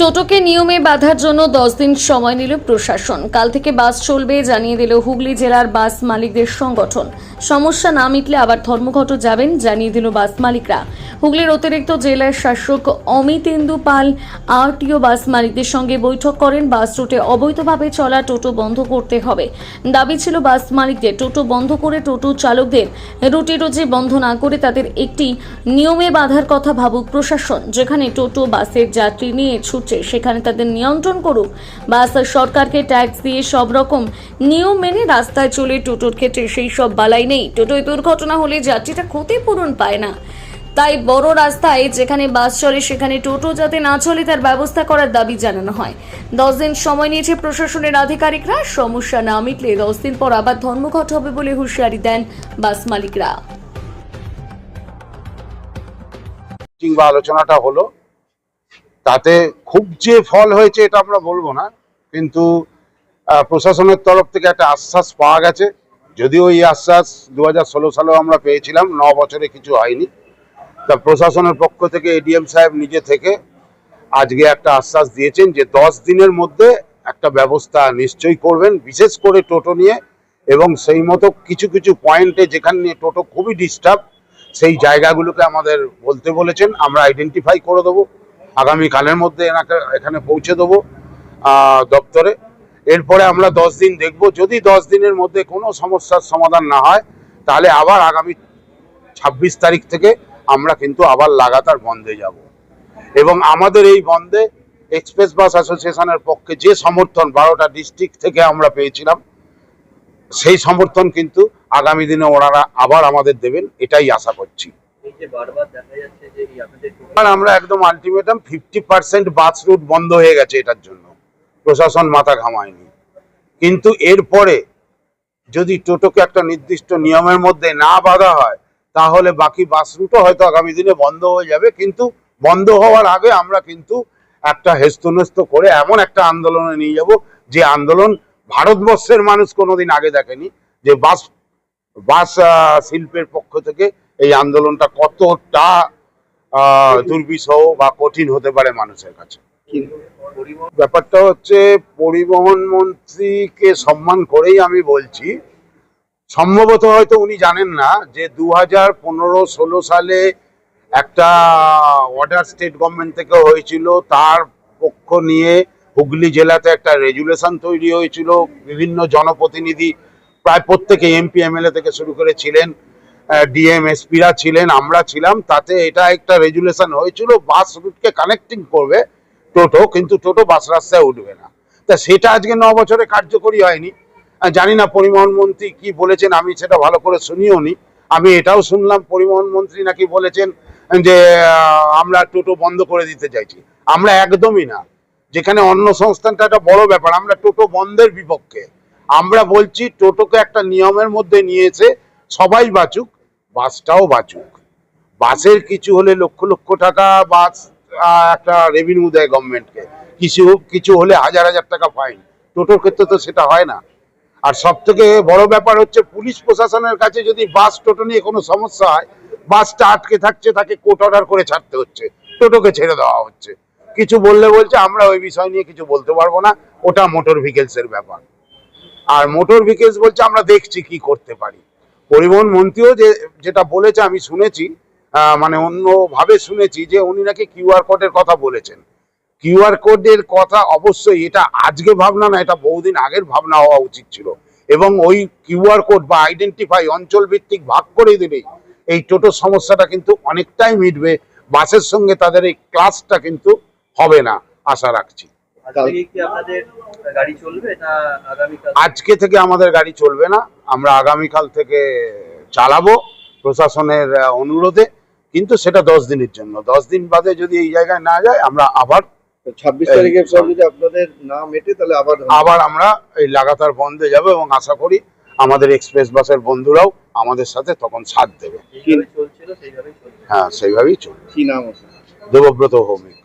টোটোকে নিয়মে বাধার জন্য দশ দিন সময় নিল প্রশাসন। কাল থেকে বাস চলবে জানিয়ে দিল হুগলি জেলার বাস মালিকদের সংগঠন। সমস্যা না মিটলে আবার ধর্মঘট যাবেন জানিয়ে দিল বাস মালিকরা। হুগলির অতিরিক্ত জেলার শাসক অমিতেন্দু পাল আরটিও বাস মালিকদের সঙ্গে বৈঠক করেন। বাস রুটে অবৈধভাবে চলা টোটো বন্ধ করতে হবে। দাবি ছিল বাস মালিকদের টোটো বন্ধ করে টোটো চালকদের রুটি রুজি বন্ধ না করে তাদের একটি নিয়মে বাধার কথা ভাবুক প্রশাসন, যেখানে টোটো, বাসের যাত্রী নিয়ে ছুটছে সেখানে তাদের নিয়ন্ত্রণ করুক। বাস সরকারকে ট্যাক্স দিয়ে সব রকম নিয়ম মেনে রাস্তায় চলে টোটোর ক্ষেত্রে সেই সব বালাই নেই। টোটোয় দুর্ঘটনা হলে যাত্রীটা ক্ষতিপূরণ পায় না। তাই বড় রাস্তায় যেখানে বাস চলে, সেখানে টোটো যাতে না চলে, তার ব্যবস্থা করার দাবি জানানো হয়। দশ দিন সময় নিয়েছে প্রশাসনের আধিকারিকরা। সমস্যা না মিটলে দশ দিন পর আবার ধর্মঘট হবে বলে হুঁশিয়ারি দেন বাস মালিকরা। আলোচনাটা হলো তাতে খুব যে ফল হয়েছে এটা আমরা বলব না, কিন্তু প্রশাসনের তরফ থেকে একটা আশ্বাস পাওয়া গেছে। যদিও এই আশ্বাস দু হাজার ষোলো সালেও আমরা পেয়েছিলাম, ন বছরে কিছু হয়নি। তা প্রশাসনের পক্ষ থেকে এডিএম সাহেব নিজে থেকে আজকে একটা আশ্বাস দিয়েছেন যে দশ দিনের মধ্যে একটা ব্যবস্থা নিশ্চয়ই করবেন, বিশেষ করে টোটো নিয়ে। এবং সেই মতো কিছু কিছু পয়েন্টে যেখানে নিয়ে টোটো খুবই ডিস্টার্ব সেই জায়গাগুলোকে আমাদের বলতে বলেছেন, আমরা আইডেন্টিফাই করে দেবো। আগামী কালের মধ্যে এনাকে এখানে পৌঁছে দেবো দপ্তরে। এরপরে আমরা দশ দিন দেখব। যদি দশ দিনের মধ্যে কোনো সমস্যার সমাধান না হয়, তাহলে আবার আগামী ছাব্বিশ তারিখ থেকে আমরা কিন্তু আবার লাগাতার বন্ধে যাব। এবং আমাদের এই বন্ধে এক্সপ্রেস বাস অ্যাসোসিয়েশনের পক্ষে যে সমর্থন বারোটা ডিস্ট্রিক্ট থেকে আমরা পেয়েছিলাম, সেই সমর্থন কিন্তু আগামী দিনে ওনারা আবার আমাদের দেবেন, এটাই আশা করছি। আমরা একদম ultimatum fifty percent bus route বন্ধ হয়ে গেছে এটার জন্য। প্রশাসন মাথা ঘামায়নি। কিন্তু এরপরে যদি টোটোকে একটা নির্দিষ্ট নিয়মের মধ্যে না বাধা হয়, তাহলে বাকি বাস রুটও হয়তো আগামী দিনে বন্ধ হয়ে যাবে। কিন্তু বন্ধ হওয়ার আগে আমরা কিন্তু একটা হেস্তনেস্ত করে এমন একটা আন্দোলনে নিয়ে যাব, যে আন্দোলন ভারতবর্ষের মানুষ কোনোদিন আগে দেখেনি, যে বাস বাস শিল্পের পক্ষ থেকে এই আন্দোলনটা কতটা দুর্বিষহ বা কঠিন হতে পারে মানুষের কাছে? ব্যাপারটা হচ্ছে, পরিবহন মন্ত্রীকে সম্মান করেই আমি বলছি, সম্ভবত হয়তো উনি জানেন না যে দু হাজার পনেরো ষোলো সালে একটা অর্ডার স্টেট গভর্নমেন্ট থেকে হয়েছিল, তার পক্ষ নিয়ে হুগলি জেলাতে একটা রেজুলেশন তৈরি হয়েছিল, বিভিন্ন জনপ্রতিনিধি প্রায় প্রত্যেকে এমপি, এমএলএ থেকে শুরু করে ছিলেন। ডিএম এসপিরা ছিলেন, আমরা ছিলাম, তাতে এটা একটা রেজুলেশন হয়েছিল, বাস রুটকে কানেক্টিং করবে টোটো, কিন্তু টোটো বাস রাস্তায় উঠবে না। তা সেটা আজকে ন বছরে কার্যকরী হয়নি। জানি না পরিবহন মন্ত্রী কি বলেছেন, আমি সেটা ভালো করে শুনিও নি। আমি এটাও শুনলাম, পরিবহন মন্ত্রী নাকি বলেছেন যে আমরা টোটো বন্ধ করে দিতে চাইছি। আমরা একদমই না। যেখানে অন্য সংস্থানটা একটা বড় ব্যাপার, আমরা টোটো বন্ধের বিপক্ষে। আমরা বলছি, টোটোকে একটা নিয়মের মধ্যে নিয়েছে, সবাই বাঁচুক বাসটাও বাঁচুক। বাসের কিছু হলে লক্ষ লক্ষ টাকা বাস একটা রেভিনিউ দেয় গভর্নমেন্টকে কিছু কিছু হলে হাজার হাজার টাকা ফাইন টোটোর ক্ষেত্রে তো সেটা হয় না। আর সব থেকে বড় ব্যাপার হচ্ছে পুলিশ প্রশাসনের কাছে যদি বাস, টোটো নিয়ে কোনো সমস্যা হয়, বাসটা আটকে থাকছে, তাকে কোর্ট অর্ডার করে ছাড়তে হচ্ছে। টোটোকে ছেড়ে দেওয়া হচ্ছে। কিছু বললে বলছে, আমরা ওই বিষয় নিয়ে কিছু বলতে পারব না। ওটা মোটর ভেহিকেলসের ব্যাপার। আর মোটর ভেহিকেলস বলছে, আমরা দেখছি কি করতে পারি। পরিবহন মন্ত্রীও যে, যেটা বলেছে, আমি শুনেছি মানে অন্যভাবে শুনেছি যে উনি নাকি কিউআর কোডের কথা বলেছেন। কিউআর কোডের কথা অবশ্যই, এটা আজকে ভাবনা না, এটা বহুদিন আগের ভাবনা হওয়া উচিত ছিল। এবং ওই কিউআর কোড বা আইডেন্টিফাই অঞ্চল ভিত্তিক ভাগ করে দিলেই এই টোটোর সমস্যাটা কিন্তু অনেকটাই মিটবে। বাসের সঙ্গে তাদের এই ক্লাসটা কিন্তু হবে না, আশা রাখছি। আজকে কি আপনাদের গাড়ি চলবে না আগামীকাল? আজকে থেকে আমাদের গাড়ি চলবে না। আমরা আগামীকাল থেকে চালাবো প্রশাসনের অনুরোধে। কিন্তু সেটা দশ দিনের জন্য। দশ দিন বাদে যদি এই জায়গায় না যায় আমরা আবার ছাব্বিশ তারিখের পর যদি আপনাদের না মেটে তাহলে আবার আবার আমরা এই লাগাতার বন্ধে যাব এবং আশা করি আমাদের এক্সপ্রেস বাসের বন্ধুরাও আমাদের সাথে তখন সাথ দেবে। হ্যাঁ সেইভাবেই চলবে কি নাম আছে? দেবব্রত ভৌমিক।